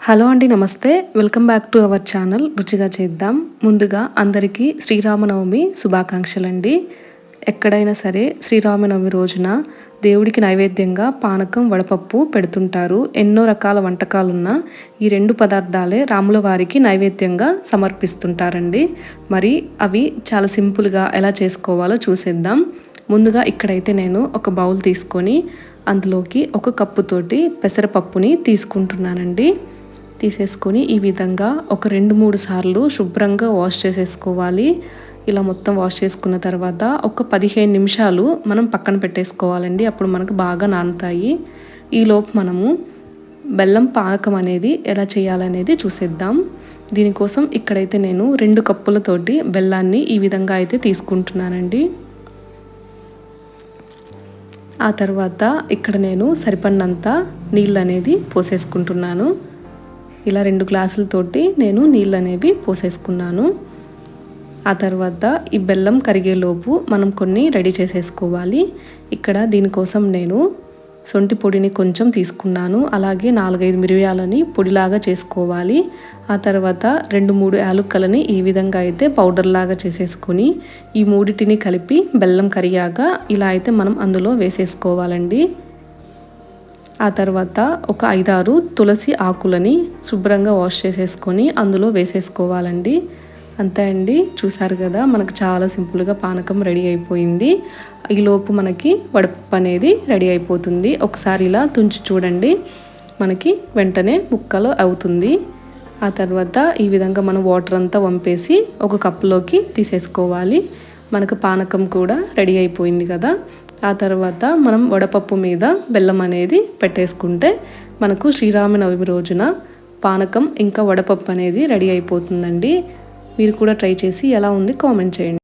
Hello అండి namaste. Welcome back to our channel. రుచిగా చేద్దాం. ముందుగా అందరికీ శ్రీరామనవమి శుభాకాంక్షలండి. ఎక్కడైనా సరే శ్రీరామనవమి రోజున దేవుడికి నైవేద్యంగా పానకం వడపప్పు పెడుతుంటారు. ఎన్నో రకాల వంటకాలున్న ఈ రెండు పదార్థాలే రాముల వారికి నైవేద్యంగా సమర్పిస్తుంటారండి. మరి అవి చాలా సింపుల్గా ఎలా చేసుకోవాలో చూసేద్దాం. ముందుగా ఇక్కడైతే నేను ఒక బౌల్ తీసుకొని అందులోకి ఒక కప్పుతోటి పెసరపప్పుని తీసుకుంటున్నానండి. తీసేసుకొని ఈ విధంగా ఒక రెండు మూడు సార్లు శుభ్రంగా వాష్ చేసేసుకోవాలి. ఇలా మొత్తం వాష్ చేసుకున్న తర్వాత ఒక పదిహేను నిమిషాలు మనం పక్కన పెట్టేసుకోవాలండి. అప్పుడు మనకు బాగా నానుతాయి. ఈలోపు మనము బెల్లం పానకం అనేది ఎలా చేయాలనేది చూసేద్దాం. దీనికోసం ఇక్కడైతే నేను రెండు కప్పులతోటి బెల్లాన్ని ఈ విధంగా అయితే తీసుకుంటున్నానండి. ఆ తర్వాత ఇక్కడ నేను సరిపడినంత నీళ్ళు అనేది పోసేసుకుంటున్నాను. ఇలా రెండు గ్లాసులతోటి నేను నీళ్ళు అనేవి పోసేసుకున్నాను. ఆ తర్వాత ఈ బెల్లం కరిగేలోపు మనం కొన్ని రెడీ చేసేసుకోవాలి. ఇక్కడ దీనికోసం నేను సొంటి పొడిని కొంచెం తీసుకున్నాను. అలాగే నాలుగైదు మిరియాలని పొడిలాగా చేసుకోవాలి. ఆ తర్వాత రెండు మూడు యాలుక్కలని ఈ విధంగా అయితే పౌడర్ లాగా చేసేసుకొని ఈ మూడిటిని కలిపి బెల్లం కరిగాక ఇలా అయితే మనం అందులో వేసేసుకోవాలండి. ఆ తర్వాత ఒక ఐదారు తులసి ఆకులని శుభ్రంగా వాష్ చేసేసుకొని అందులో వేసేసుకోవాలండి. అంతే అండి. చూసారు కదా మనకు చాలా సింపుల్గా పానకం రెడీ అయిపోయింది. ఈలోపు మనకి వడపప్పు అనేది రెడీ అయిపోతుంది. ఒకసారి ఇలా తుంచి చూడండి. మనకి వెంటనే ముక్కలు అవుతుంది. ఆ తర్వాత ఈ విధంగా మనం వాటర్ అంతా వంపేసి ఒక కప్పులోకి తీసేసుకోవాలి. మనకు పానకం కూడా రెడీ అయిపోయింది కదా. ఆ తర్వాత మనం వడపప్పు మీద బెల్లం అనేది పెట్టేసుకుంటే మనకు శ్రీరామనవమి రోజున పానకం ఇంకా వడపప్పు అనేది రెడీ అయిపోతుందండి. మీరు కూడా ట్రై చేసి ఎలా ఉంది కామెంట్ చేయండి.